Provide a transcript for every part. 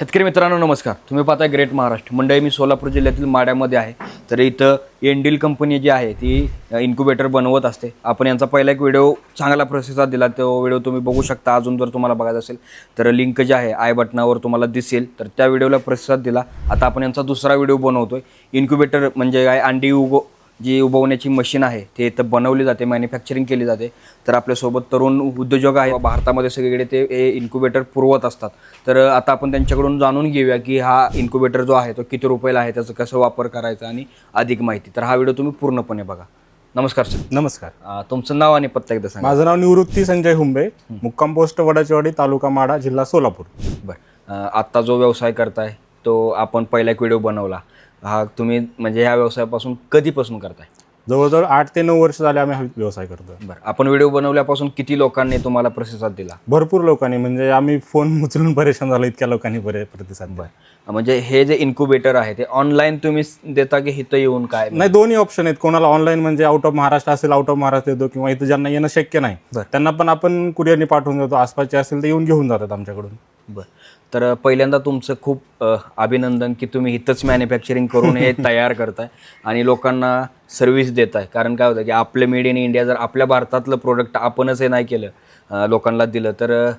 शेतकरी मित्रांनो नमस्कार. तुम्ही पाहताय ग्रेट महाराष्ट्र मंडळी मी सोलापूर जिल्ह्यातील माड्यामध्ये आहे. तर इथं एनडील कंपनी जी आहे ती इन्क्युबेटर बनवत असते. आपण यांचा पहिला एक व्हिडिओ चांगला प्रतिसाद दिला. तो व्हिडिओ तुम्ही बघू शकता. अजून जर तुम्हाला बघायचा असेल तर लिंक जे आहे आय बटनावर तुम्हाला दिसेल. तर त्या व्हिडिओला प्रतिसाद दिला. आता आपण यांचा दुसरा व्हिडिओ बनवतोय. इन्क्युबेटर म्हणजे काय? अंडी उगो जी उबवण्याची मशीन आहे ते इथं बनवली जाते मॅन्युफॅक्चरिंग केली जाते. तर आपल्यासोबत तरुण उद्योजक आहे भारतामध्ये सगळीकडे ते इन्क्युबेटर पुरवत असतात. तर आता आपण त्यांच्याकडून जाणून घेऊया की हा इन्क्युबेटर जो आहे तो किती रुपयाला आहे त्याचा कसं वापर करायचा आणि अधिक माहिती. तर हा व्हिडिओ तुम्ही पूर्णपणे बघा. नमस्कार सर. नमस्कार. तुमचं नाव आणि पत्ता एकदा सांगा. माझं नाव निवृत्ती संजय हुंबे. मुक्काम पोस्ट वडाचीवाडी तालुका माडा जिल्हा सोलापूर. बरं. आत्ता जो व्यवसाय करताय तो आपण पहिला एक व्हिडिओ बनवला. हा तुम्ही म्हणजे ह्या व्यवसायापासून कधीपासून करताय? जवळजवळ आठ ते नऊ वर्ष झाले आम्ही हा व्यवसाय करतो बरं. आपण व्हिडिओ बनवल्यापासून किती लोकांनी तुम्हाला प्रतिसाद दिला? भरपूर लोकांनी. म्हणजे आम्ही फोन उचलून परेशान झालो इतक्या लोकांनी बरे प्रतिसाद दिला. म्हणजे हे जे इन्क्युबेटर आहे ते ऑनलाईन तुम्ही देता की इथं येऊन काय? नाही दोन्ही ऑप्शन आहेत. कोणाला ऑनलाईन म्हणजे आउट ऑफ महाराष्ट्र असेल आउट ऑफ महाराष्ट्र देतो किंवा इथं ज्यांना येणं शक्य नाही बरं. त्यांना पण आपण कुरिअरने पाठवून देतो. आसपासचे असेल तर येऊन घेऊन जातात आमच्याकडून. बरं. तर पहिल्यांदा तुमचं खूप अ, अभिनंदन की तुम्ही इथंच मॅन्युफॅक्चरिंग करून हे तयार करताय आणि लोकांना सर्व्हिस देताय. कारण काय होतं की आपलं मेड इन इंडिया जर आपल्या भारतातलं प्रोडक्ट आपणच हे नाही केलं अ, लोकांना दिलं तर अ,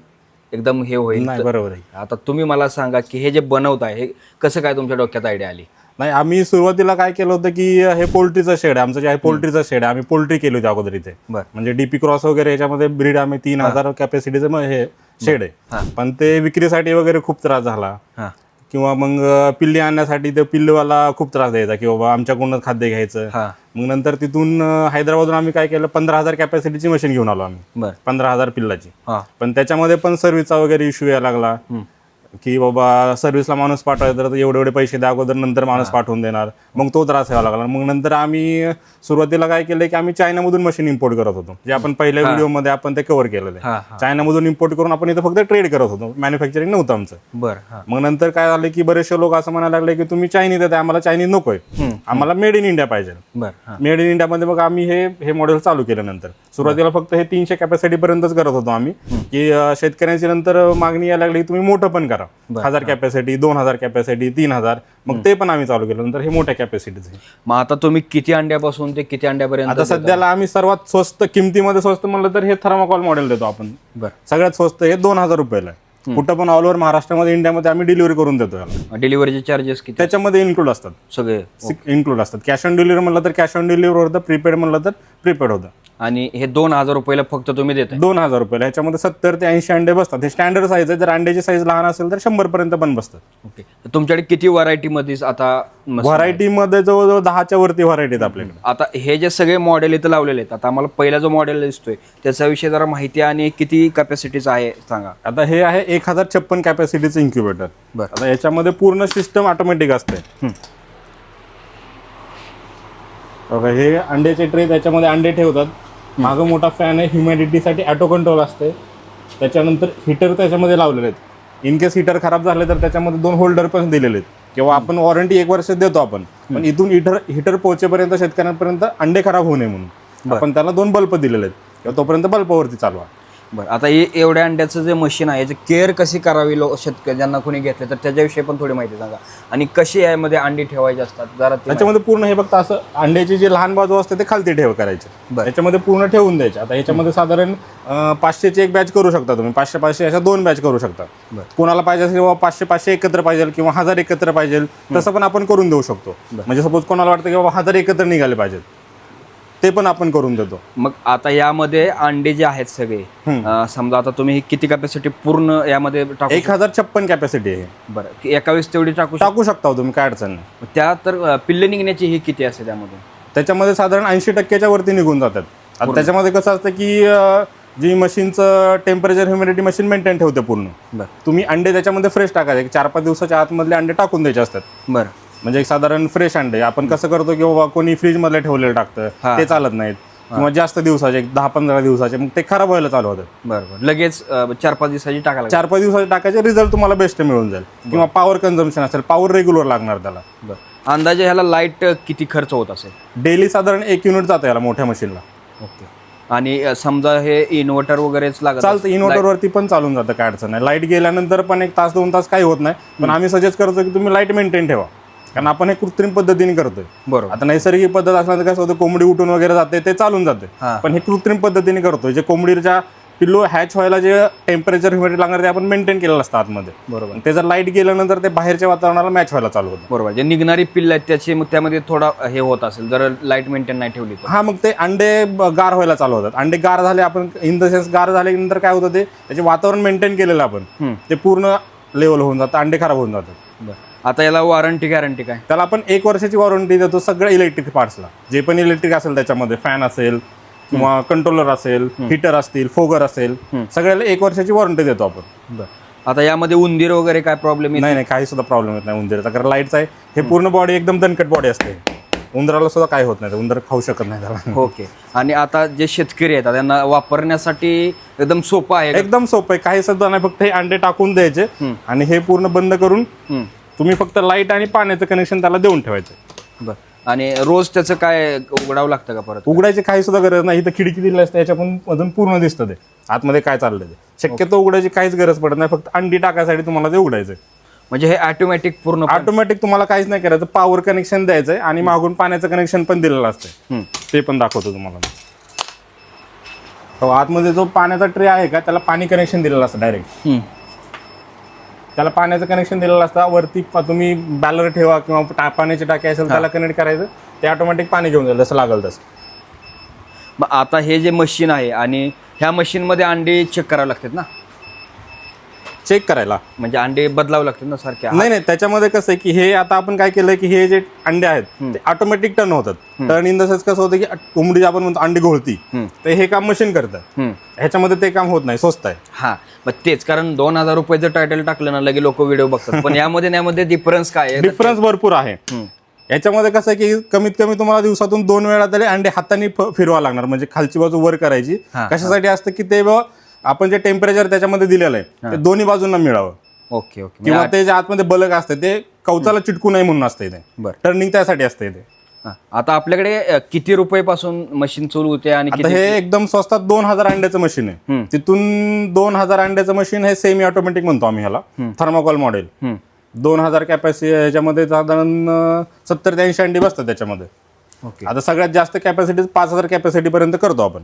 एकदम हे होईल. नाही बरोबर आहे. आता तुम्ही मला सांगा की हे जे बनवताय हे कसं काय तुमच्या डोक्यात आयडिया आली? नाही आम्ही सुरुवातीला काय केलं होतं की हे पोल्ट्रीचं शेड आहे आमचं जे आहे पोल्ट्रीचं शेड आहे आम्ही पोल्ट्री केली होती अगोदर इथे. म्हणजे डीपी क्रॉस वगैरे याच्यामध्ये ब्रीड आम्ही तीन हजार कॅपॅसिटीचं हे शेड आहे. पण ते विक्रीसाठी वगैरे खूप त्रास झाला. हां. किंवा मग पिल्ली आणण्यासाठी ते पिल्लूवाला खूप त्रास द्यायचा की बाबा आमच्याकडूनच खाद्य घ्यायचं. मग नंतर तिथून हैदराबादून आम्ही काय केलं पंधरा हजार कॅपॅसिटीची मशीन घेऊन आलो आम्ही. पंधरा हजार पिल्लाची. पण त्याच्यामध्ये पण सर्व्हिसचा वगैरे इश्यू यायला लागला. की बाबा सर्व्हिसला माणूस पाठवायचा तर एवढे एवढे पैसे द्या अगोदर नंतर माणूस पाठवून देणार. मग तो त्रास यावा लागला. मग नंतर आम्ही सुरुवातीला काय केलं की आम्ही चायनामधून मशीन इम्पोर्ट करत होतो. जे आपण पहिल्या व्हिडिओमध्ये आपण ते कव्हर केलेलं आहे. चायनामधून इम्पोर्ट करून आपण इथं फक्त ट्रेड करत होतो. मॅन्युफॅक्चरिंग नव्हतं आमचं. बरं मग नंतर काय झालं की बरेचसे लोक असं म्हणायला लागले की तुम्ही चायनीज देताय आम्हाला चायनीज नकोय. आम्हाला मेड इन इंडिया पाहिजे. बरं मेड इन इंडियामध्ये मग आम्ही हे हे मॉडेल चालू केलं नंतर. सुरुवातीला फक्त हे तीनशे कॅपॅसिटी पर्यंतच करत होतो आम्ही. की शेतकऱ्यांची नंतर मागणी यायला लागली तुम्ही मोठं पण करा. हजार कॅपॅसिटी दोन हजार कॅपॅसिटी तीन हजार. मग ते पण आम्ही चालू केलं. नंतर हे मोठ्या कॅपॅसिटीचे मग आता तुम्ही किती अंड्यापासून ते किती अंड्यापर्यंत आता सध्याला आम्ही सर्वात स्वस्त किमतीमध्ये स्वस्त म्हणलं तर हे थर्माकॉल मॉडेल देतो आपण. सगळ्यात स्वस्त हे दोन हजार रुपयाला आहे. कुठं पण ऑल ओव्हर महाराष्ट्रामध्ये इंडियामध्ये आम्ही डिलिव्हरी करून देतो याला. डिलिव्हरीचे चार्जेस किती? त्याच्यामध्ये इन्क्लूड असतात. सगळे? इन्क्लूड असतात. कॅश ऑन डिलिव्हरी म्हणलं तर कॅश ऑन डिलिव्हरी होतं प्रीपेड म्हणलं तर प्रीपेड होतं. आणि हे दोन हजार रुपयाला फक्त तुम्ही देताय? दोन हजार रुपयाला. ह्याच्यामध्ये सत्तर ते ऐंशी अंडे बसतात. हे स्टँडर्ड साईज आहे. जर अंड्याची साईज लहान असेल तर शंभर पर्यंत पण बसतात. ओके तर तुमच्याकडे किती व्हरायटीमध्ये आता मस- व्हरायटीमध्ये जवळजवळ दहाच्या वरती व्हरायटी आहेत आपल्याकडे. आता हे जे सगळे मॉडेल इथं लावलेले आहेत आता आम्हाला पहिला जो मॉडेल दिसतोय त्याच्याविषयी जरा माहिती आणि किती कॅपॅसिटीचा आहे सांगा. आता हे आहे एक हजार छप्पन कॅपॅसिटीचं इन्क्युबेटर. बरं. आता याच्यामध्ये पूर्ण सिस्टम ऑटोमॅटिक असते. बघा हे अंड्याचे ट्रे त्याच्यामध्ये अंडे ठेवतात. मागं मोठा फॅन आहे. ह्युमॅडिटीसाठी ऑटो कंट्रोल असते. त्याच्यानंतर हिटर त्याच्यामध्ये लावलेले आहेत. इन केस हिटर खराब झाले तर त्याच्यामध्ये दोन होल्डर पण दिलेले आहेत. किंवा आपण वॉरंटी एक वर्ष देतो आपण. पण इथून हिटर हिटर पोहोचेपर्यंत शेतकऱ्यांपर्यंत अंडे खराब होऊ नये म्हणून. आपण त्याला दोन बल्ब दिलेले आहेत. किंवा तोपर्यंत बल्बावरती चालवा. बरं आता हे एवढ्या अंड्याचं जे मशीन आहे याची केअर कशी करावी लो शेतकरी ज्यांना कोणी घेतलं तर त्याच्याविषयी पण थोडी माहिती सांगा. आणि कशी यामध्ये अंडी ठेवायची असतात? जरा ते त्याच्यामध्ये पूर्ण हे फक्त असं अंड्याची जी लहान बाजू असते ते खालती ठेव करायचे. बरं. त्याच्यामध्ये पूर्ण ठेवून द्यायचे. आता याच्यामध्ये साधारण अं, पाचशेची एक बॅच करू शकता तुम्ही. पाचशे पाचशे अशा दोन बॅच करू शकता. बरं. कोणाला पाहिजे असेल बाबा पाचशे पाचशे एकत्र पाहिजे किंवा हजार एकत्र पाहिजे तसं पण आपण करून देऊ शकतो. म्हणजे सपोज कोणाला वाटतं की बाबा हजार एकत्र निघाले पाहिजेत. ते पण आपण करून देतो. मग आता यामध्ये अंडे जे आहेत सगळे अं, समजा आता तुम्ही ही किती कॅपॅसिटी पूर्ण यामध्ये टाकू एक हजार छप्पन कॅपॅसिटी आहे. बरं की एका वेळेस तेवढी टाकू शकता? टाकू शकता हो तुम्ही काय अडचण नाही. त्या तर अं, पिल्ले निघण्याची ही किती असते त्यामधून त्याच्यामध्ये साधारण ऐंशी टक्क्याच्या वरती निघून जातात. आता त्याच्यामध्ये कसं असतं की अं, जी मशीनचं टेम्परेचर ह्युमिडिटी मशीन मेंटेन ठेवते पूर्ण. बरं. तुम्ही अंडे त्याच्यामध्ये फ्रेश टाकायचे चार पाच दिवसाच्या आतमधले अंडे टाकून द्यायचे असतात. बरं. म्हणजे एक साधारण फ्रेश अंडे. आपण कसं करतो की बाबा कोणी फ्रीजमध्ये ठेवलेलं. टाकतं ते चालत नाहीत. किंवा जास्त दिवसाचे एक दहा पंधरा दिवसाचे मग ते खराब व्हायला चालू होतात. बरं बरं लगेच चार पाच दिवसाची टाकायला चार पाच दिवसाचे टाकायचे रिझल्ट तुम्हाला बेस्ट मिळून जाईल. किंवा पॉवर कन्झम्पन असेल पॉवर रेग्युलर लागणार त्याला. अंदाजे ह्याला लाइट किती खर्च होत असेल? डेली साधारण एक युनिट जातं याला मोठ्या मशीनला ओके. आणि समजा हे इन्व्हर्टर वगैरेच लागत चालतं. इन्व्हर्टरवरती पण चालून जातं काय अडचण नाही. लाइट गेल्यानंतर पण एक तास दोन तास काही होत नाही. पण आम्ही सजेस्ट करतो की तुम्ही लाइट मेंटेन ठेवा. कारण आपण हे कृत्रिम पद्धतीने करतोय. बरोबर. आता नैसर्गिक पद्धत असल्यानंतर कसं होतं कोंबडी उठून वगैरे जाते ते चालून जाते. हा. पण हे कृत्रिम पद्धतीने करतोय जे कोंबडीच्या पिल्लो हॅच व्हायला जे टेम्परेचर ह्युमिडिटी लागणार ते आपण मेंटेन केलेलं असतं आतमध्ये. बरोबर. ते जर लाइट गेल्यानंतर ते बाहेरच्या वातावरणाला मॅच व्हायला चालू होतं. बरोबर. जे निघणारी पिल्ल आहेत त्याची मग त्यामध्ये थोडा हे होत असेल जर लाइट मेंटेन नाही ठेवली तर. हा मग ते अंडे ब- गार व्हायला चालू होतात. अंडे गार झाले आपण इन द सेन्स गार झाल्यानंतर काय होतं ते त्याचे वातावरण मेंटेन केलेलं आपण हम्म. ते पूर्ण लेवल होऊन जातं अंडे खराब होऊन जातात. बरं. आता याला वॉरंटी गॅरंटी काय? त्याला आपण एक वर्षाची वॉरंटी देतो सगळ्या इलेक्ट्रिक पार्ट्सला जे पण इलेक्ट्रिक असेल त्याच्यामध्ये फॅन असेल किंवा कंट्रोलर असेल हिटर असतील फोगर असेल सगळ्याला एक वर्षाची वॉरंटी देतो आपण. आता यामध्ये उंदीर वगैरे काय प्रॉब्लेम नाही नाही? काही सुद्धा प्रॉब्लेम येत नाही उंदीरचा कारण लाईटचा आहे. हे पूर्ण बॉडी एकदम दणकट बॉडी असते. उंदराला सुद्धा काही होत नाही उंदर खाऊ शकत नाही त्याला. ओके आणि आता जे शेतकरी आहेत त्यांना वापरण्यासाठी एकदम सोपं आहे? एकदम सोपं आहे. काही सुद्धा नाही फक्त हे अंडे टाकून द्यायचे आणि हे पूर्ण बंद करून. तुम्ही फक्त लाइट आणि पाण्याचं कनेक्शन त्याला देऊन ठेवायचं. बरं. आणि रोज त्याचं काय उघडावं लागतं का परत? उघडायची काही सुद्धा गरज नाही. इथं खिडकी दिली असते याच्यातून मधून पूर्ण दिसतं ते. आतमध्ये काय चाललंय ते. शक्यतो उघडायची काहीच गरज पडत नाही. फक्त अंडी टाकायसाठी तुम्हाला ते उघडायचं. म्हणजे हे ऑटोमॅटिक पूर्ण ऑटोमॅटिक तुम्हाला काहीच नाही करायचं. पॉवर कनेक्शन द्यायचंय आणि मागून पाण्याचं कनेक्शन पण दिलेलं असतं. ते पण दाखवतो तुम्हाला हो आतमध्ये जो पाण्याचा ट्रे आहे का त्याला पाणी कनेक्शन दिलेलं असतं डायरेक्ट हम्म. त्याला पाण्याचं कनेक्शन दिलेलं असतं. वरती तुम्ही बॅलर ठेवा किंवा टा- पाण्याची टाकी असेल त्याला कनेक्ट करायचं. ते ऑटोमॅटिक पाणी घेऊन जाईल जसं लागल तसं. मग आता हे जे मशीन आहे आणि ह्या मशीनमध्ये अंडे चेक करावे लागतात ना? चेक करायला. म्हणजे अंडे बदलावे लागतात ना सारख्या नाही नाही त्याच्यामध्ये कसं आहे की हे आता आपण काय केलंय की हे जे अंडे आहेत ते ऑटोमॅटिक टर्न होतात. टर्न इन द सेन्स कसं होतं की कोंबडी आपण म्हणतो अंडी घोळती. तर हे काम मशीन करतं. ह्याच्यामध्ये ते काम होत नाही स्वस्त आहे. हा मग तेच कारण दोन हजार रुपये जर टायटल टाकलं ना लगे लोक व्हिडिओ बघतात. पण यामध्ये यामध्ये डिफरन्स काय आहे? डिफरन्स भरपूर आहे. याच्यामध्ये कसं आहे की कमीत कमी तुम्हाला दिवसातून दोन वेळा तरी अंडे हाताने फिरवा लागणार. म्हणजे खालची बाजू वर करायची. कशासाठी असतं की ते ब- आपण जे टेम्परेचर त्याच्यामध्ये दिलेलं आहे ते दोन्ही बाजूंना मिळावं. Okay okay. किंवा ते जे आतमध्ये बलक असते ते कवचाला चिटकू नये म्हणून असते ते बरं. टर्निंग त्यासाठी असते हा. आता आपल्याकडे किती रुपये पासून मशीन सुरू होते आणि हे एकदम स्वस्तात दोन हजार अंड्याचं मशीन आहे. तिथून दोन हजार अंड्याचं मशीन हे सेमी ऑटोमॅटिक म्हणतो आम्ही ह्याला. Thermocol model. दोन हजार कॅपॅसिटी ह्याच्यामध्ये साधारण सत्तर ते ऐंशी अंडी बसतात त्याच्यामध्ये. आता सगळ्यात जास्त कॅपॅसिटी पाच हजार कॅपॅसिटी पर्यंत करतो आपण.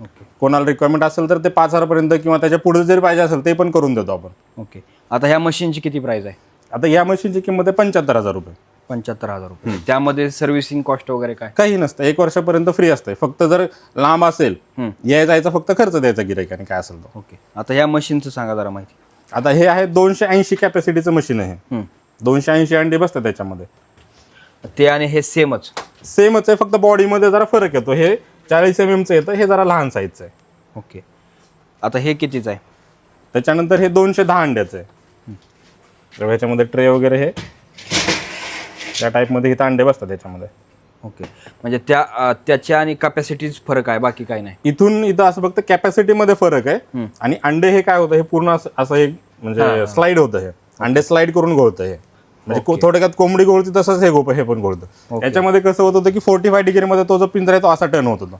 ओके. कोणाला रिक्वायरमेंट असेल तर ते पाच हजारपर्यंत किंवा त्याच्या पुढे जरी पाहिजे असेल ते पण करून देतो आपण. ओके. आता ह्या मशीनची किती प्राइस आहे? आता या मशीनची किंमत आहे पंच्याहत्तर हजार रुपये. पंच्याहत्तर हजार रुपये. त्यामध्ये सर्व्हिसिंग कॉस्ट वगैरे काय? काही नसतं. एक वर्षापर्यंत फ्री असते फक्त जर लांब असेल या जायचा फक्त खर्च द्यायचा गिरायकाने काय असेल तो. ओके. आता ह्या मशीनचं सांगा जरा माहिती. आता हे आहे दोनशे ऐंशी कॅपॅसिटीचं मशीन आहे. दोनशे ऐंशी अंडे बसतात त्याच्यामध्ये. ते आणि हे सेमच सेमच आहे फक्त बॉडीमध्ये जरा फरक येतो. हे चाळीस एम एमचं येतं हे जरा लहान साईजचं आहे. ओके. आता हे कितीच आहे? त्याच्यानंतर हे दोनशे दहा अंड्याचं आहे. तर ह्याच्यामध्ये ट्रे वगैरे हे त्या टाईपमध्ये इथं अंडे बसतात त्याच्यामध्ये ओके. म्हणजे त्या अ, त्याच्या आणि कॅपॅसिटीज फरक आहे बाकी काही नाही. इथून इथं असं फक्त कॅपॅसिटीमध्ये फरक आहे. आणि अंडे हे काय होतं हे पूर्ण असं असं एक म्हणजे स्लाइड होतं हे. अंडे स्लाइड करून गोळतं हे. म्हणजे को- थोडक्यात कोंबडी गोळती तसंच हे गोप हे पण गोळतं याच्यामध्ये कसं होत होतं की फोर्टी फाय डिग्रीमध्ये तो जो पिंजरा आहे तो असा टर्न होत होता.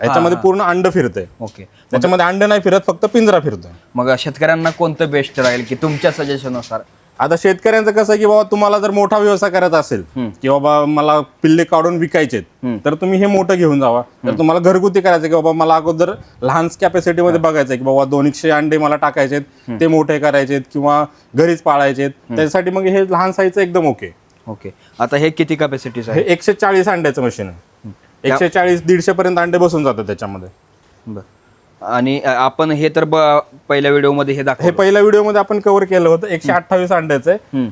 याच्यामध्ये पूर्ण अंड फिरतंय. ओके. त्याच्यामध्ये अंड नाही फिरत फक्त पिंजरा फिरतोय. मग शेतकऱ्यांना कोणतं बेस्ट राहील की तुमच्या सजेशननुसार आता शेतकऱ्यांचं कसं की बाबा तुम्हाला जर मोठा व्यवसाय करायचा असेल की बाबा मला पिल्ले काढून विकायचे तर तुम्ही हे मोठं घेऊन जावा. तर तुम्हाला घरगुती करायचं की बाबा मला अगोदर लहान कॅपॅसिटी मध्ये बघायचं की बाबा दोनशे अंडे मला टाकायचे ते मोठे करायचे किंवा घरीच पाळायचे त्यासाठी मग हे लहान साईजचं एकदम ओके ओके. आता हे किती कॅपॅसिटीज आहे एकशे चाळीस अंड्याचं मशीन आहे. एकशे चाळीस दीडशे पर्यंत अंडे बसून जातात त्याच्यामध्ये. बरं. आणि आपण हे तर पहिल्या व्हिडिओमध्ये हे हे दाखवलं पहिल्या व्हिडिओमध्ये आपण कव्हर केलं होतं. एकशे अठ्ठावीस अंड्याचं आहे.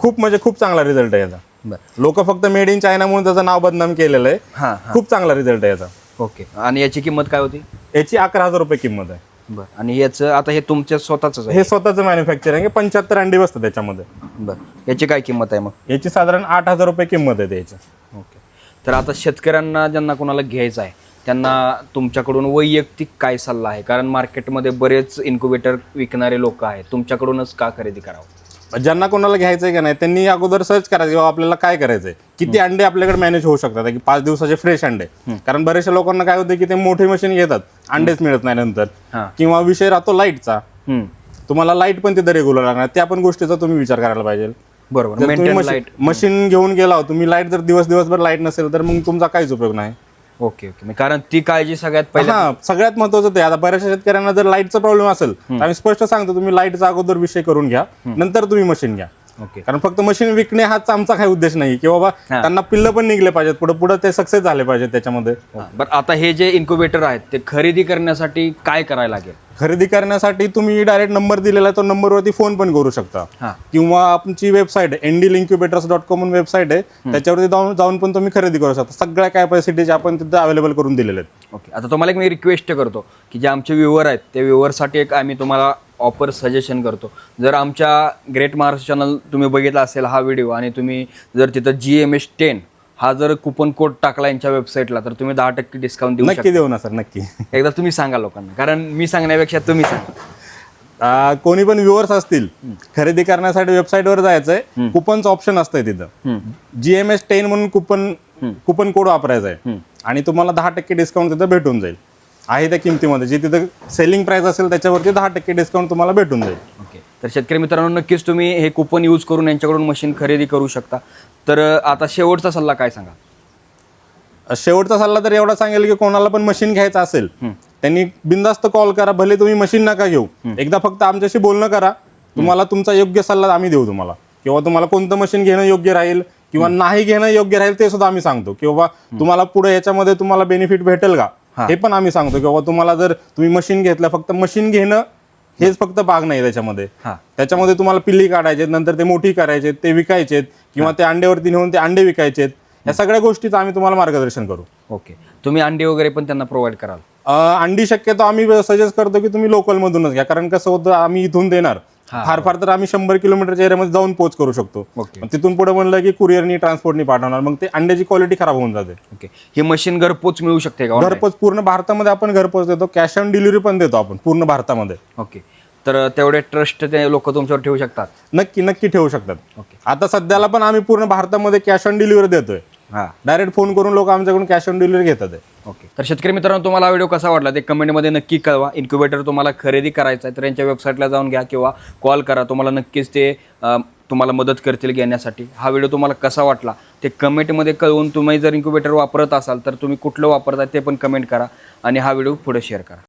खूप म्हणजे खूप चांगला रिझल्ट आहे याचा. बरं. लोक फक्त मेड इन चायना म्हणून त्याचं नाव बदनाम केलेलं आहे. हां हां. खूप चांगला रिझल्ट आहे याचा. ओके. आणि याची किंमत काय होती? याची अकरा हजार रुपये किंमत आहे. बरं. आणि याचं आता हे तुमच्या स्वतःच हे स्वतःचं मॅन्युफॅक्चरिंग आहे. पंच्याहत्तर अंडी बसतात त्याच्यामध्ये. बरं. याची काय किंमत आहे मग? याची साधारण आठ हजार रुपये किंमत आहे त्याची. तर आता शेतकऱ्यांना ज्यांना कोणाला घ्यायचं आहे त्यांना तुमच्याकडून वैयक्तिक काय सल्ला आहे? कारण मार्केटमध्ये बरेच इन्क्युबेटर विकणारे लोक आहेत. तुमच्याकडूनच का खरेदी करावं? ज्यांना कोणाला घ्यायचंय का नाही त्यांनी अगोदर सर्च करायचं की बाबा आपल्याला काय करायचंय. किती अंडे आपल्याकडे मॅनेज होऊ शकतात? की पाच दिवसाचे फ्रेश अंडे. कारण बऱ्याचशा लोकांना काय होतं की ते मोठे मशीन घेतात अंडेच मिळत नाही नंतर. किंवा विषय राहतो लाईटचा. तुम्हाला लाइट पण तिथं रेग्युलर लागणार. त्या पण गोष्टीचा तुम्ही विचार करायला पाहिजे. बरोबर. मेंटेन मशीन घेऊन गेला तुम्ही लाइट जर दिवस दिवसभर लाइट नसेल तर मग तुमचा काहीच उपयोग नाही. Okay okay. मग कारण ती काळजी सगळ्यात पहिले सगळ्यात महत्वाचं ते. आता बऱ्याचशा शेतकऱ्यांना जर लाईटचा प्रॉब्लेम असेल तर आम्ही स्पष्ट सांगतो तुम्ही लाईटचा अगोदर विषय करून घ्या. नंतर तुम्ही मशीन घ्या. कारण फक्त मशीन विकणे हाच आमचा काही उद्देश नाही की बाबा. त्यांना पिल्लं पण निघले पाहिजेत पुढे पुढे ते सक्सेस झाले पाहिजेत त्याच्यामध्ये. बरं आता हे जे इन्क्युबेटर आहेत ते खरेदी करण्यासाठी काय करायला लागेल? खरेदी करण्यासाठी तुम्ही डायरेक्ट नंबर दिलेला आहे तो नंबरवरती फोन पण करू शकता. किंवा आमची वेबसाईट आहे ND incubators dot com website आहे त्याच्यावरती जाऊन जाऊन पण तुम्ही खरेदी करू शकता. सगळ्या कॅपॅसिटीचे आपण तिथे अवेलेबल करून दिलेले आहेत. ओके आता तुम्हाला एक मी रिक्वेस्ट करतो की जे आमचे व्ह्युअर आहेत त्या व्ह्युअरसाठी एक आम्ही तुम्हाला ऑफर सजेशन करतो. जर आमच्या ग्रेट महाराष्ट्र चॅनल तुम्ही बघितला असेल हा व्हिडिओ आणि तुम्ही जर तिथं जी एम एस टेन हा जर कुपन कोड टाकला यांच्या वेबसाईटला तर तुम्ही दहा टक्के डिस्काउंट देऊ नक्की देऊ ना सर नक्की. एकदा तुम्ही सांगा लोकांना कारण मी सांगण्यापेक्षा तुम्ही सांगा. आ, कोणी पण व्ह्युअर्स असतील खरेदी करण्यासाठी वेबसाईटवर जायचंय कुपनचं ऑप्शन असतंय तिथं. जी एम एस टेन म्हणून कुपन कुपन कोड वापरायचा आहे आणि तुम्हाला दहा टक्के डिस्काउंट तिथं भेटून जाईल. आहे त्या किमतीमध्ये. जे तिथं सेलिंग प्राइस असेल त्याच्यावरती दहा टक्के डिस्काउंट तुम्हाला भेटून जाईल. ओके तर शेतकरी मित्रांनो नक्कीच तुम्ही हे कुपन यूज करून यांच्याकडून मशीन खरेदी करू शकता. तर आता शेवटचा सल्ला काय सांगा? शेवटचा सल्ला तर एवढा सांगेल की कोणाला पण मशीन घ्यायचं असेल त्यांनी बिंदास्त कॉल करा भले तुम्ही मशीन नका घेऊ. एकदा फक्त आमच्याशी बोलणं करा. तुम्हाला तुमचा योग्य सल्ला आम्ही देऊ तुम्हाला. किंवा तुम्हाला कोणतं मशीन घेणं योग्य राहील किंवा नाही घेणं योग्य राहील ते सुद्धा आम्ही सांगतो. किंवा तुम्हाला पुढे याच्यामध्ये तुम्हाला बेनिफिट भेटेल का? हा. पण आम्ही सांगतो किंवा तुम्हाला जर तुम्ही मशीन घेतलं फक्त मशीन घेणं हेच फक्त भाग नाही त्याच्यामध्ये. हां. त्याच्यामध्ये तुम्हाला पिल्ली काढायचे नंतर ते मोठी करायचे ते विकायचेत किंवा ते अंड्यावरती नेऊन ते अंडे विकायचेत. या सगळ्या गोष्टीचं आम्ही तुम्हाला मार्गदर्शन करू. ओके. तुम्ही अंडी वगैरे पण त्यांना प्रोव्हाइड कराल. अंडी शक्यतो आम्ही सजेस्ट करतो की तुम्ही लोकल मधूनच घ्या. कारण कसं होतं आम्ही इथून देणार. फार फार तर आम्ही शंभर किलोमीटरच्या एरियामध्ये जाऊन पोच करू शकतो. तिथून पुढे म्हणलं की कुरिअरनी ट्रान्सपोर्टनी पाठवणार. मग ते अंड्याची क्वालिटी खराब होऊन जाते. ओके. ही मशीन घरपोच मिळू शकते का? घरपोच पूर्ण भारतामध्ये आपण घरपोच देतो. कॅश ऑन डिलिव्हरी पण देतो आपण पूर्ण भारतामध्ये. ओके. तर तेवढे ट्रस्ट ते लोक तुमच्यावर ठेवू शकतात? नक्की नक्की ठेवू शकतात. ओके. आता सध्याला पण आम्ही पूर्ण भारतामध्ये कॅश ऑन डिलिव्हरी देतोय. हां. डायरेक्ट फोन करून लोक आमच्याकडून कॅश ऑन डिलिव्हरी घेतात ओके तर शेतकरी मित्रांनो तुम्हाला व्हिडिओ कसा वाटला ते कमेंटमध्ये नक्की कळवा. इन्क्युबेटर तुम्हाला खरेदी करायचा आहे तर यांच्या वेबसाईटला जाऊन घ्या किंवा कॉल करा. तुम्हाला नक्कीच ते तुम्हाला मदत करतील घेण्यासाठी. हा व्हिडिओ तुम्हाला कसा वाटला ते कमेंटमध्ये कळवून तुम्ही जर इन्क्युबेटर वापरत असाल तर तुम्ही कुठलं वापरता ते पण कमेंट करा आणि हा व्हिडिओ पुढे शेअर करा.